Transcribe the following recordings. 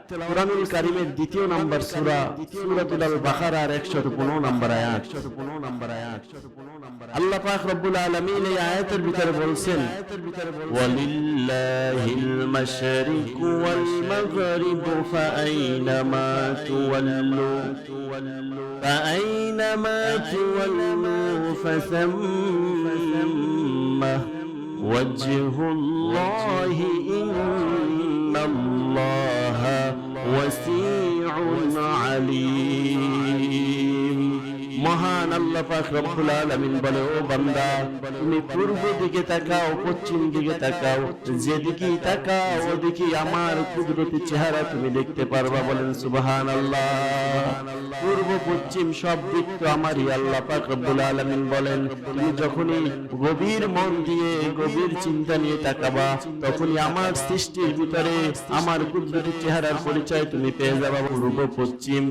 কোরআনুল কারিমের দ্বিতীয় নাম্বার সূরা সূরাতুল আল বাকারার 115 নাম্বার আয়াত 115 নাম্বার আয়াত আল্লাহ পাক রব্বুল আলামিন এই আয়াতের ভিতরে বলছেন ওয়ালিল্লাহিল মাশরিকু ওয়াল মাগরিবু ফাআইনামা তুওয়াল্লু ফাআইনামা তুওয়াল্লু ফাসাম্মা وجه الله إن الله وسيع عليم. মহান আল্লাহ পাক রব্বুল আলামিন বলে, ও বান্দা, তুমি পূর্ব দিকে তাকাও, পশ্চিম দিকে তাকাও, যেদিকেই তাকাও, ওদিকে আমার কুদরতি চেহারা তুমি দেখতে পারবা। বলেন, সুবহানাল্লাহ। পূর্ব, পশ্চিম সব দিক তো আমারই, আল্লাহ পাক রব্বুল আলামিন বলেন, তুমি যখনই গভীর মন দিয়ে গভীর চিন্তা নিয়ে তাকাবা, তখনই আমার সৃষ্টির ভিতরে আমার কুদরতি চেহারার পরিচয় তুমি পেয়ে যাবা। পূর্ব, পশ্চিম,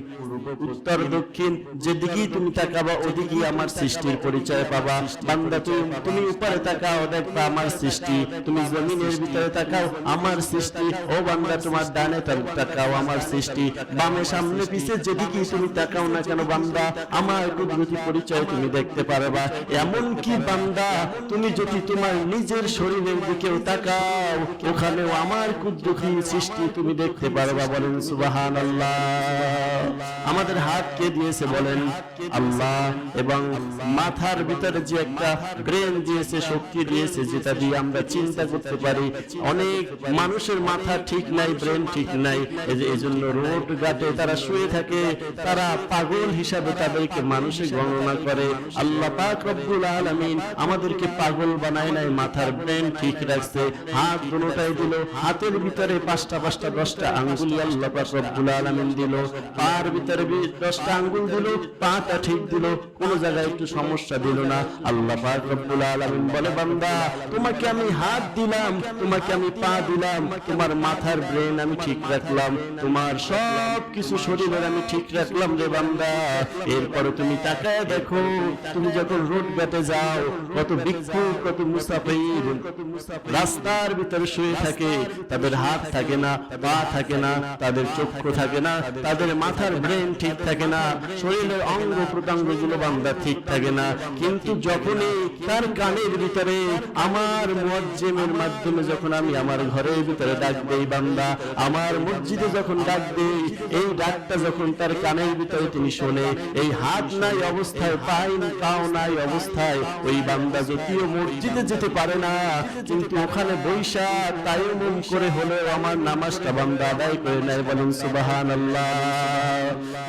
উত্তর, দক্ষিণ, যেদিকেই তুমি তাকাবা, ওদিকেই আমার সৃষ্টির পরিচয় পাবা। বান্দা তুমি তুমি উপরে তাকাও, দেখবা আমার সৃষ্টি। তুমি জমিনের ভিতরে তাকাও, আমার সৃষ্টি। ও বান্দা, তোমার ডানে তাকাও, আমার সৃষ্টি। বামে সামনে পিছে যেদিকেই তুমি তাকাও না কেন বান্দা, আমার কুদরতি পরিচয় তুমি দেখতে পারবা। এমন কি বান্দা, তুমি যদি তোমার নিজের শরীরের দিকেও তাকাও, ওখানেও আমার কুদরতি সৃষ্টি তুমি দেখতে পারবা। বলেন সুবাহান আমাদের হাত কে দিয়েছে বলেন? আল্লাহ। এবং মাথার ভিতরে যে একটা ব্রেন দিয়েছে, শক্তি দিয়েছে, যেটা দিয়ে আমরা চিন্তা করতে পারি, অনেক মানুষের মাথা ঠিক নাই ব্রেন ঠিক নাই, এই যে এজন্য রোড ঘাটে তারা শুয়ে থাকে, তারা পাগল হিসাবে তাদেরকে মানুষে গণনা করে। আল্লাহ পাক রব্বুল আলামিন আমাদেরকে পাগল বানায় নাই, মাথার ব্রেন ঠিক রাখছে, হাত দুটোটাই দিল, হাতের ভিতরে পাঁচটা পাঁচটা, দশটা আঙ্গুলি আল্লাহ পাক রব্বুল আলামিন দিল, পার ভিতরে দশটা আঙ্গুল দিল, পাটা ঠিক দিল, কোন জায়গায় একটু সমস্যা দিল না। আল্লাহ পাক রব্বুল আলামিন বলে, বান্দা, তোমাকে আমি হাত দিলাম, তোমাকে আমি পা দিলাম, তোমার মাথার ব্রেন আমি ঠিক রাখলাম, তোমার সব কিছু শরীরের আমি ঠিক রাখলাম রে বান্দা। এরপরে তুমি তাকায় দেখো, তুমি যখন রোড বেটে যাও, কত ভিক্ষুক কত মুসাফির। রাস্তার ভিতরে শুয়ে থাকে, তাদের হাত থাকে না, পা থাকে না, তাদের চক্ষু থাকে না, তাদের মাথার ব্রেন ঠিক থাকে না, শরীরের অঙ্গ প্রত্যঙ্গ বান্দা ঠিক থাকে না। কিন্তু যখনই তার কানের ভিতরে আমার মুয়াজ্জিমের মাধ্যমে যখন আমি আমার ঘরের ভিতরে ডাক দেই বান্দা, আমার মসজিদে যখন ডাক দেই, এই ডাকটা যখন তার কানের ভিতরে তিনি শোনে, এই হাত নাই অবস্থায় পাই পাও নাই অবস্থায়, ওই বান্দা যদিও মসজিদে যেতে পারে না, কিন্তু ওখানে বৈশা তাই মন করে হলেও আমার নামাজটা বান্দা আদায় করে নেয় বলেন সুবাহান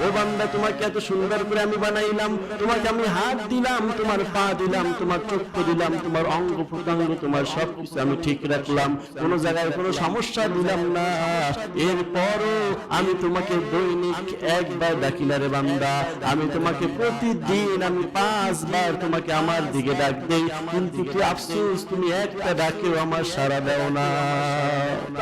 ও বান্দা, তোমাকে এত সুন্দর করে আমি বানাইলাম তোমাকে আমি হাত দিলাম, তোমার পা দিলাম, তোমার চক্ষু দিলাম, তোমার অঙ্গ প্রত্যঙ্গ, তোমার সবকিছু আমি ঠিক রাখলাম। কোনো জায়গায় কোনো সমস্যা দিলাম না। এরপরও আমি তোমাকে দৈনিক একবার ডাকিলারে বান্দা। আমি তোমাকে প্রতিদিন, আমি পাঁচবার তোমাকে আমার দিকে ডাক দেই। কিন্তু কি আফসোস, তুমি একটা ডাকেও আমার সারা দেও না।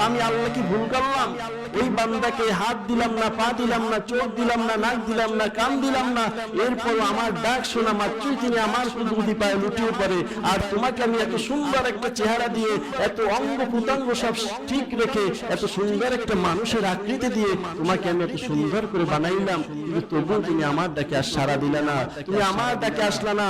আমি আল্লাহ কি ভুল করলাম? ওই বান্দাকে হাত দিলাম না, পা দিলাম না, চোখ দিলাম না, নাক দিলাম না, কান দিলাম না, এরপর আমার ডাক শোনা মাত্রই তিনি আমার কুদরতি পায়ে লুটিয়ে পড়ে। আর তোমাকে আমি এত সুন্দর একটা চেহারা দিয়ে, এত অঙ্গ প্রত্যঙ্গ সব ঠিক রেখে, এত সুন্দর একটা মানুষের আকৃতি দিয়ে তোমাকে আমি এত সুন্দর করে বানাইলাম। কিন্তু তবুও তুমি আমার ডাকে আর সারা দিলে না, তুমি আমার ডাকে আসলা না।